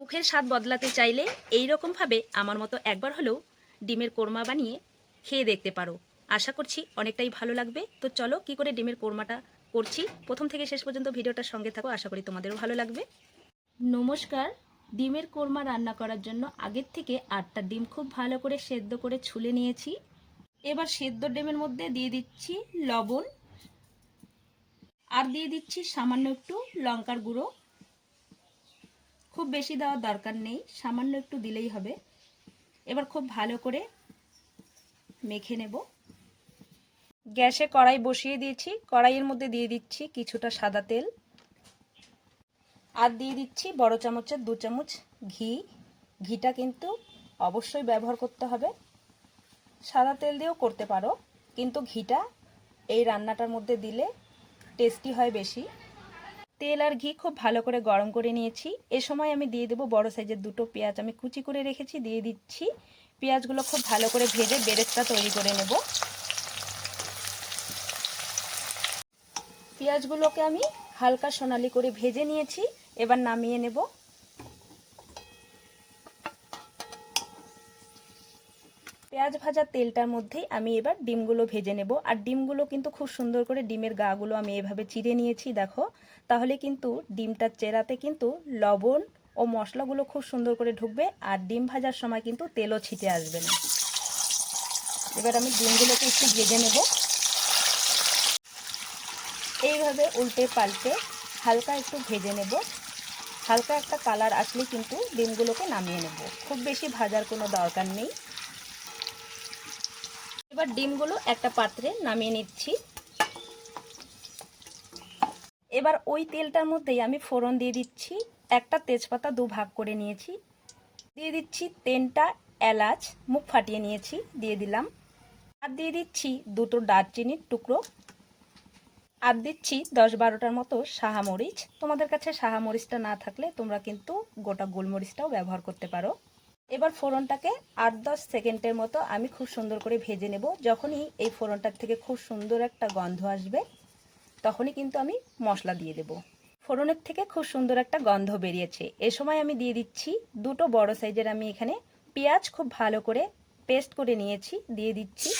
মুখের স্বাদ বদলাতে চাইলে এই রকমভাবে আমার মতো একবার হলেও ডিমের কোরমা বানিয়ে খেয়ে দেখতে পারো। আশা করছি অনেকটাই ভালো লাগবে। তো চলো কি করে ডিমের কোরমাটা করছি? প্রথম থেকে শেষ পর্যন্ত ভিডিওটার সঙ্গে থাকো, আশা করি তোমাদেরও ভালো লাগবে। নমস্কার। ডিমের কোরমা রান্না করার জন্য আগের থেকে আটটা ডিম খুব ভালো করে সেদ্ধ করে ছুলে নিয়েছি। এবার সেদ্ধ ডিমের মধ্যে দিয়ে দিচ্ছি লবণ। আর দিয়ে দিচ্ছি সামান্য একটু লঙ্কার গুঁড়ো। খুব বেশি দেওয়ার দরকার নেই, সামান্য একটু দিলেই হবে। এবার খুব ভালো করে মেখে নেব। গ্যাসে কড়াই বসিয়ে দিয়েছি। কড়াইয়ের মধ্যে দিয়ে দিচ্ছি কিছুটা সাদা তেল। আর দিয়ে দিচ্ছি বড় চামচের দু চামচ ঘি। ঘিটা কিন্তু অবশ্যই ব্যবহার করতে হবে। সাদা তেল দিয়েও করতে পারো, কিন্তু ঘিটা এই রান্নাটার মধ্যে দিলে টেস্টি হয় বেশি। তেল আর ঘি খুব ভালো করে গরম করে নিয়েছি। এ সময় আমি দিয়ে দেবো বড় সাইজের দুটো পেঁয়াজ। আমি কুচি করে রেখেছি, দিয়ে দিচ্ছি। পেঁয়াজগুলো খুব ভালো করে ভেজে বেরেস্তা তৈরি করে নেব। পেঁয়াজগুলোকে আমি হালকা সোনালি করে ভেজে নিয়েছি। এবার নামিয়ে নেব। পেঁয়াজ ভাজা তেলটার মধ্যেই আমি এবার ডিমগুলো ভেজে নেব। আর ডিমগুলো কিন্তু খুব সুন্দর করে ডিমের গাগুলো আমি এভাবে চিড়ে নিয়েছি, দেখো। তাহলে কিন্তু ডিমটার চেরাতে কিন্তু লবণ ও মশলাগুলো খুব সুন্দর করে ঢুকবে আর ডিম ভাজার সময় কিন্তু তেলও ছিটে আসবে না। এবার আমি ডিমগুলোকে একটু ভেজে নেব। এইভাবে উল্টে পাল্টে হালকা একটু ভেজে নেব। হালকা একটা কালার আসলে কিন্তু ডিমগুলোকে নামিয়ে নেব। খুব বেশি ভাজার কোনো দরকার নেই। এবার ডিমগুলো একটা পাত্রে নামিয়ে নিচ্ছি। এবার ওই তেলটার মধ্যেই আমি ফোড়ন দিয়ে দিচ্ছি। একটা তেজপাতা দু ভাগ করে নিয়েছি। দিয়ে দিচ্ছি তেনটা এলাচ, মুখ ফাটিয়ে নিয়েছি, দিয়ে দিলাম। আর দিয়ে দিচ্ছি দুটো দারচিনির টুকরো। আর দিচ্ছি দশ বারোটার মতো সাহামরিচ তোমাদের কাছে সাহামরিচটা না থাকলে তোমরা কিন্তু গোটা গোলমরিচটাও ব্যবহার করতে পারো। এবার ফোড়নটাকে আট দশ সেকেন্ডের মতো আমি খুব সুন্দর করে ভেজে নেব। যখনই এই ফোড়নটার থেকে খুব সুন্দর একটা গন্ধ আসবে, তখনই কিন্তু আমি মশলা দিয়ে দেব। ফোড়নের থেকে খুব সুন্দর একটা গন্ধ বেরিয়েছে। এ সময় আমি দিয়ে দিচ্ছি দুটো বড় সাইজের আমি এখানে পেঁয়াজ খুব ভালো করে পেস্ট করে নিয়েছি, দিয়ে দিচ্ছি।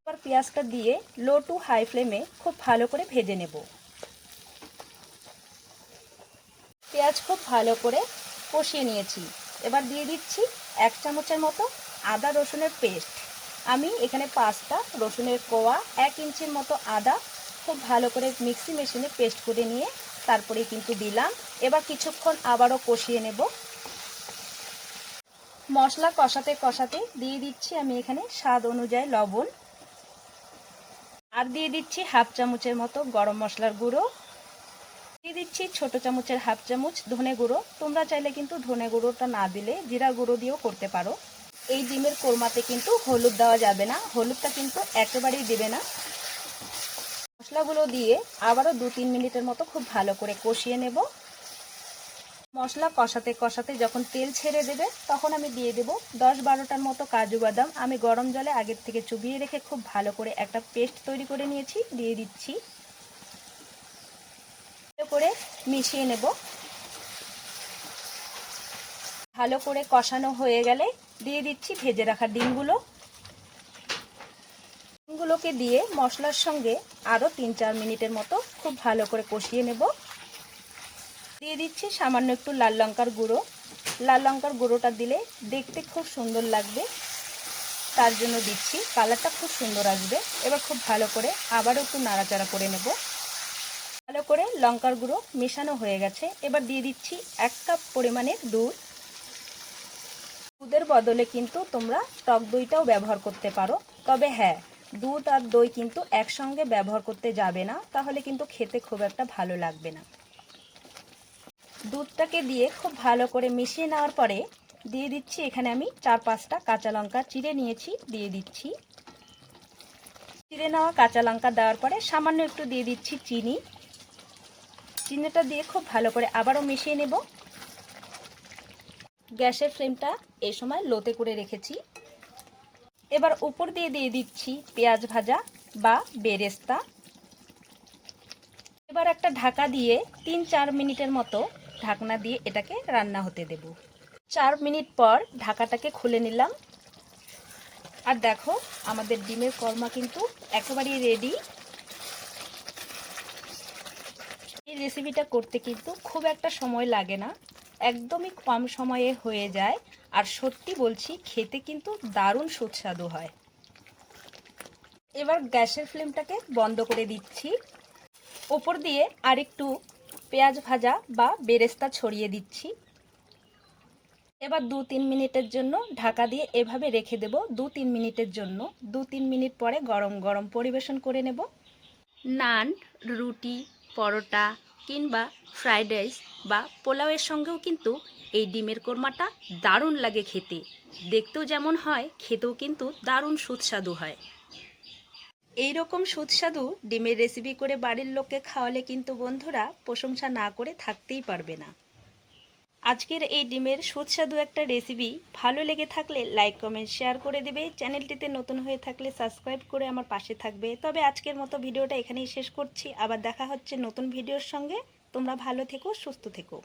এবার পেঁয়াজটা দিয়ে লো টু হাই ফ্লেমে খুব ভালো করে ভেজে নেব। পেঁয়াজ খুব ভালো করে কষিয়ে নিয়েছি। এবার দিয়ে দিচ্ছি এক চামচের মতো আদা রসুনের পেস্ট। আমি এখানে পাঁচটা রসুনের কোয়া, এক ইঞ্চির মতো আদা খুব ভালো করে মিক্সি মেশিনে পেস্ট করে নিয়ে তারপরে কিন্তু দিলাম। এবার কিছুক্ষণ আবারও কষিয়ে নেব। মশলা কষাতে কষাতে দিয়ে দিচ্ছি আমি এখানে স্বাদ অনুযায়ী লবণ। আর দিয়ে দিচ্ছি হাফ চামচের মতো গরম মশলার গুঁড়ো। দিচ্ছি ছোট চামচের হাফ চামচ ধনে গুঁড়ো। তোমরা চাইলে কিন্তু ধনে গুঁড়োটা না দিলে জিরা গুঁড়ো দিয়েও করতে পারো। এই ডিমের কোরমাতে কিন্তু হলুদ দেওয়া যাবে না। হলুদটা কিন্তু একেবারেই দেবে না। মশলাগুলো দিয়ে আবারও দু তিন মিনিটের মতো খুব ভালো করে কষিয়ে নেব। মশলা কষাতে কষাতে যখন তেল ছেড়ে দেবে, তখন আমি দিয়ে দেব দশ বারোটার মতো কাজু বাদাম। আমি গরম জলে আগের থেকে চুবিয়ে রেখে খুব ভালো করে একটা পেস্ট তৈরি করে নিয়েছি। দিয়ে দিচ্ছি করে মিশিয়ে নেব। ভালো করে কষানো হয়ে গেলে দিয়ে দিচ্ছি ভেজে রাখা ডিমগুলো। ডিমগুলোকে দিয়ে মশলার সঙ্গে আরও তিন চার মিনিটের মতো খুব ভালো করে কষিয়ে নেব। দিয়ে দিচ্ছি সামান্য একটু লাল লঙ্কার গুঁড়ো। লাল লঙ্কার গুঁড়োটা দিলে দেখতে খুব সুন্দর লাগবে। তার জন্য দিচ্ছি কালারটা খুব সুন্দর আসবে। এবার খুব ভালো করে আবারও একটু নাড়াচাড়া করে নেব। ভালো করে লঙ্কার গুঁড়ো মেশানো হয়ে গেছে। এবার দিয়ে দিচ্ছি এক কাপ পরিমাণের দুধ। দুধের বদলে কিন্তু তোমরা টক দইটাও ব্যবহার করতে পারো। তবে হ্যাঁ দুধ আর দই কিন্তু একসঙ্গে ব্যবহার করতে যাবে না, তাহলে কিন্তু খেতে খুব একটা ভালো লাগবে না। দুধটাকে দিয়ে খুব ভালো করে মিশিয়ে নেওয়ার পরে দিয়ে দিচ্ছি, এখানে আমি চার পাঁচটা কাঁচা লঙ্কা চিড়ে নিয়েছি, দিয়ে দিচ্ছি। চিড়ে নেওয়া কাঁচা লঙ্কা দেওয়ার পরে সামান্য একটু দিয়ে দিচ্ছি চিনি। চিনিটা দিয়ে খুব ভালো করে আবারও মিশিয়ে নেব। গ্যাসের ফ্লেমটা এই সময় লোতে করে রেখেছি। এবার উপর দিয়ে দিয়ে দিচ্ছি পেঁয়াজ ভাজা বা বেরেস্তা। এবার একটা ঢাকা দিয়ে তিন চার মিনিটের মতো ঢাকনা দিয়ে এটাকে রান্না হতে দেব। চার মিনিট পর ঢাকাটাকে খুলে নিলাম। আর দেখো, আমাদের ডিমের কর্মা কিন্তু একেবারেই রেডি রেসিপিটা করতে কিন্তু খুব একটা সময় লাগে না। একদমই কম সময়ে হয়ে যায়। আর সত্যি বলছি, খেতে কিন্তু দারুণ সুস্বাদু হয়। এবার গ্যাসের ফ্লেমটাকে বন্ধ করে দিচ্ছি। ওপর দিয়ে আরেকটু পেঁয়াজ ভাজা বা বেরেস্তা ছড়িয়ে দিচ্ছি। এবার দু তিন মিনিটের জন্য ঢাকা দিয়ে এভাবে রেখে দেব দু তিন মিনিটের জন্য। দু তিন মিনিট পরে গরম গরম পরিবেশন করে নেব। নান, রুটি, পরোটা কিংবা ফ্রায়েড রাইস বা পোলাওয়ের সঙ্গেও কিন্তু এই ডিমের কোরমাটা দারুণ লাগে খেতে। দেখতেও যেমন হয়, খেতেও কিন্তু দারুণ সুস্বাদু হয়। এই রকম সুস্বাদু ডিমের রেসিপি করে বাড়ির লোককে খাওয়ালে কিন্তু বন্ধুরা প্রশংসা না করে থাকতেই পারবে না। আজকের এই ডিমের সুস্বাদু একটা রেসিপি ভালো লেগে থাকলে লাইক কমেন্ট শেয়ার করে দেবে। চ্যানেলটিতে নতুন হয়ে থাকলে সাবস্ক্রাইব করে আমার পাশে থাকবে। তবে আজকের মতো ভিডিওটা এখানেই শেষ করছি। আবার দেখা হচ্ছে নতুন ভিডিওর সঙ্গে। তোমরা ভালো থেকো, সুস্থ থেকো।